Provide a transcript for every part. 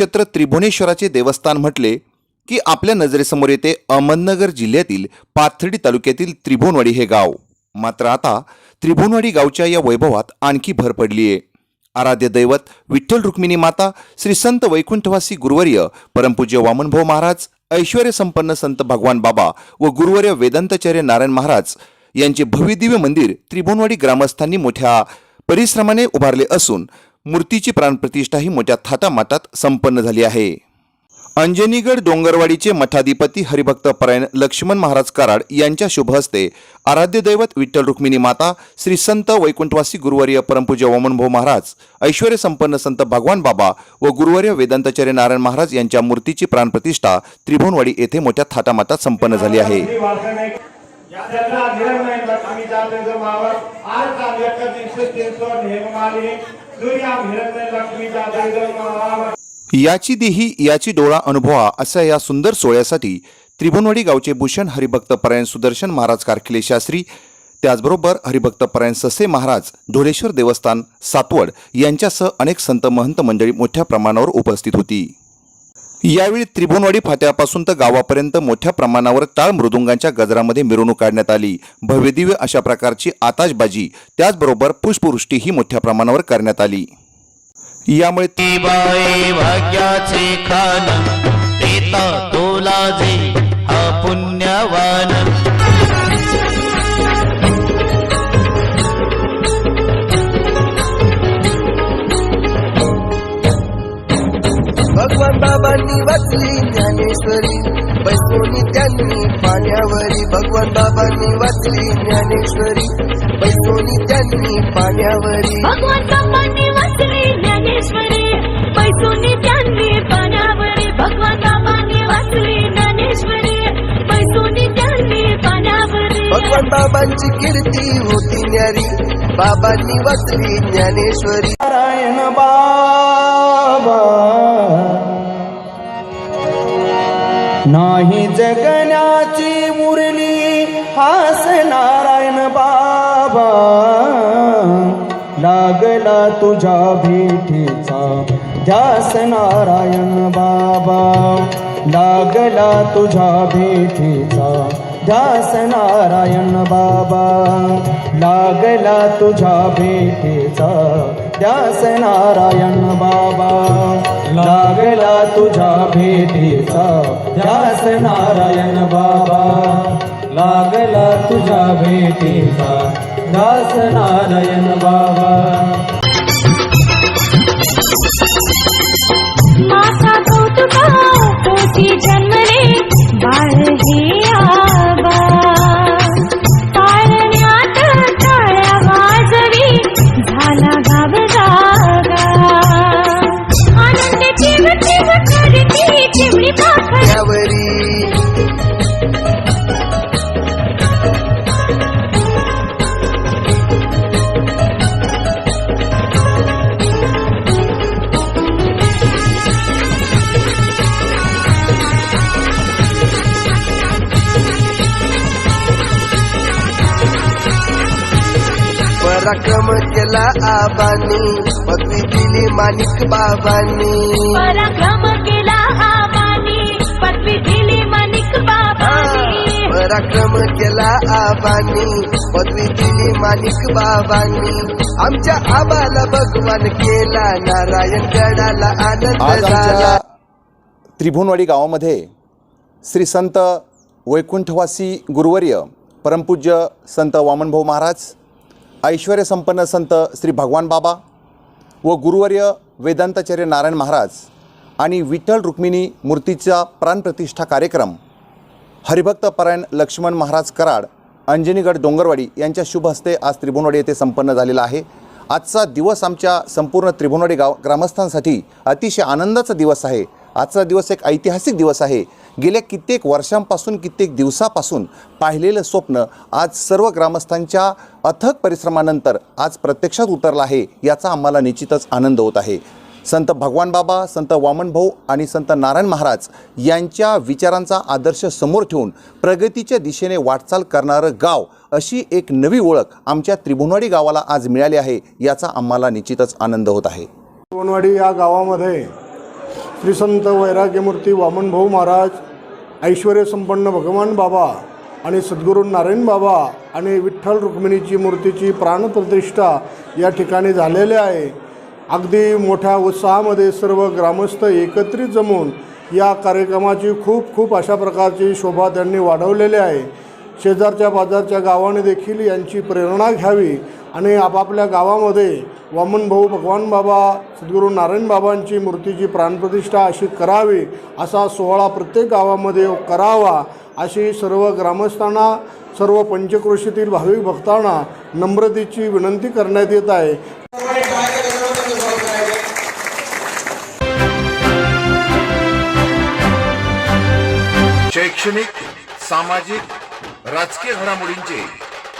नक्षत्र त्रिभुवनेश्वराचे देवस्थान म्हटले की आपल्या नजरेसमोर येते अहमदनगर जिल्ह्यातील पाथर्डी तालुक्यातील त्रिभुवनवाडी हे गाव. मात्र आता त्रिभुवनवाडी गावच्या या वैभवात आणखी भर पडली आहे. आराध्य दैवत विठ्ठल रुक्मिणी माता श्री संत वैकुंठवासी गुरुवर्य परमपूज्य वामनभाऊ महाराज ऐश्वर संपन्न संत भगवान बाबा व गुरुवर्य वेदांताचार्य नारायण महाराज यांचे भव्यदिव्य मंदिर त्रिभुवनवाडी ग्रामस्थांनी मोठ्या परिश्रमाने उभारले असून मूर्तीची प्राणप्रतिष्ठा ही मोठ्या थाटामाटात संपन्न झाली आहे. अंजनीगड डोंगरवाडीचे मठाधिपती हरिभक्त परायण लक्ष्मण महाराज कराड यांच्या शुभ हस्ते आराध्य दैवत विठ्ठल रुक्मिणी माता श्री संत वैकुंठवासी गुरुवर्य परमपूज्य वामनभाऊ महाराज ऐश्वर संपन्न संत भगवान बाबा व गुरुवर्य वेदांताचार्य नारायण महाराज यांच्या मूर्तीची प्राणप्रतिष्ठा त्रिभुवनवाडी येथे मोठ्या थाटामाटात संपन्न झाली आहे. याची देही याची डोळा अनुभवा अशा या सुंदर सोहळ्यासाठी त्रिभुवनवाडी गावचे भूषण हरिभक्त परायण सुदर्शन महाराज कारखिले शास्त्री त्याचबरोबर हरिभक्त परायण ससे महाराज ढोलेश्वर देवस्थान सातवड यांच्यासह अनेक संत महंत मंडळी मोठ्या प्रमाणावर उपस्थित होती. यावेळी त्रिभुवनवाडी फाट्यापासून तर गावापर्यंत मोठ्या प्रमाणावर टाळ मृदुंगांच्या गजरामध्ये मिरवणूक काढण्यात आली. भव्यदिव्य अशा प्रकारची आताशबाजी त्याचबरोबर पुष्पवृष्टीही मोठ्या प्रमाणावर करण्यात आली. यामुळे भाग्याचे खान पुण्यवान ज्ञानेश्वरी बैसोनी त्यांनी पाण्यावरी. भगवान बाबांनी वाचली ज्ञानेश्वरी बैसोनी त्यांनी पाण्यावरी. भगवान बाबांनी वाचली ज्ञानेश्वरी त्यांनी पाण्यावरी. भगवान बाबांनी वाचली ज्ञानेश्वरी पैसोनी त्यांनी पाण्यावरी. भगवान बाबांची कीर्ती होती न्यारी बाबांनी वाचली ज्ञानेश्वरी. नारायण बाबा. नाही जगण्याची मुरली हास नारायण बाबा. लागला तुझ्या भेटीचा ध्यास नारायण बाबा. लागला तुझ्या भेटीचा ध्यास नारायण बाबा. लागला तुझ्या भेटीचा ध्यास नारायण बाबा. लागला तुझ्या भेटीचा. ध्यास नारायण बाबा. लागला तुझ्या भेटीचा. ध्यास नारायण बाबा. पराक्रम केला आबांनी. पदवी दिली माणिक बाबांनी. पराक्रम केला आबानी. पदवी दिली माणिक बाबानी. पराक्रम केला आबांनी. पदवी दिली माणिक बाबांनी. आमच्या आबाला भगवान केला नारायण गडाला आनंद झाला. त्रिभुवनवाडी गावामध्ये श्री संत वैकुंठवासी गुरुवर्य परमपूज्य संत वामनभाऊ महाराज ऐश्वर्यसंपन्न संत श्री भगवान बाबा व गुरुवर्य वेदांताचार्य नारायण महाराज आणि विठ्ठल रुक्मिणी मूर्तीचा प्राणप्रतिष्ठा कार्यक्रम हरिभक्त परायण लक्ष्मण महाराज कराड अंजनीगड डोंगरवाडी यांच्या शुभ हस्ते आज त्रिभुवनवाडी येथे संपन्न झालेला आहे. आजचा दिवस आमच्या संपूर्ण त्रिभुवनवाडी गाव ग्रामस्थांसाठी अतिशय आनंदाचा दिवस आहे. आजचा दिवस एक ऐतिहासिक दिवस आहे. गेल्या कित्येक वर्षांपासून कित्येक दिवसापासून पाहिलेलं स्वप्न आज सर्व ग्रामस्थांच्या अथक परिश्रमानंतर आज प्रत्यक्षात उतरलं आहे याचा आम्हाला निश्चितच आनंद होत आहे. संत भगवान बाबा संत वामनभाऊ आणि संत नारायण महाराज यांच्या विचारांचा आदर्श समोर ठेवून प्रगतीच्या दिशेने वाटचाल करणारं गाव अशी एक नवी ओळख आमच्या त्रिभुवनवाडी गावाला आज मिळाली आहे याचा आम्हाला निश्चितच आनंद होत आहे. सोनवाडी या गावामध्ये श्रीसंत वैराग्यमूर्ती वामनभाऊ महाराज ऐश्वर्यसंपन्न भगवान बाबा आणि सद्गुरू नारायण बाबा आणि विठ्ठल रुक्मिणीची मूर्तीची प्राणप्रतिष्ठा या ठिकाणी झालेली आहे. अगदी मोठ्या उत्साहामध्ये सर्व ग्रामस्थ एकत्रित जमून या कार्यक्रमाची खूप खूप अशा प्रकारची शोभा त्यांनी वाढवलेली आहे. शेजारच्या बाजारच्या गावाने देखील यांची प्रेरणा घ्यावी आणि आपापल्या गावामध्ये वामनभाऊ भगवान बाबा सद्गुरू नारायण बाबांची मूर्तीची प्राणप्रतिष्ठा अशी करावी असा सोहळा प्रत्येक गावामध्ये करावा अशी सर्व ग्रामस्थांना सर्व पंचक्रोशीतील भाविक भक्तांना नम्रतेची विनंती करण्यात येत आहे. शैक्षणिक सामाजिक राजकीय घडामोडींचे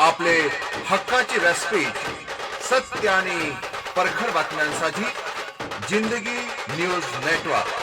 आपले हक्काची व्यासपीठ सत्य आणि परखड बातम्यांसाठी जिंदगी न्यूज नेटवर्क.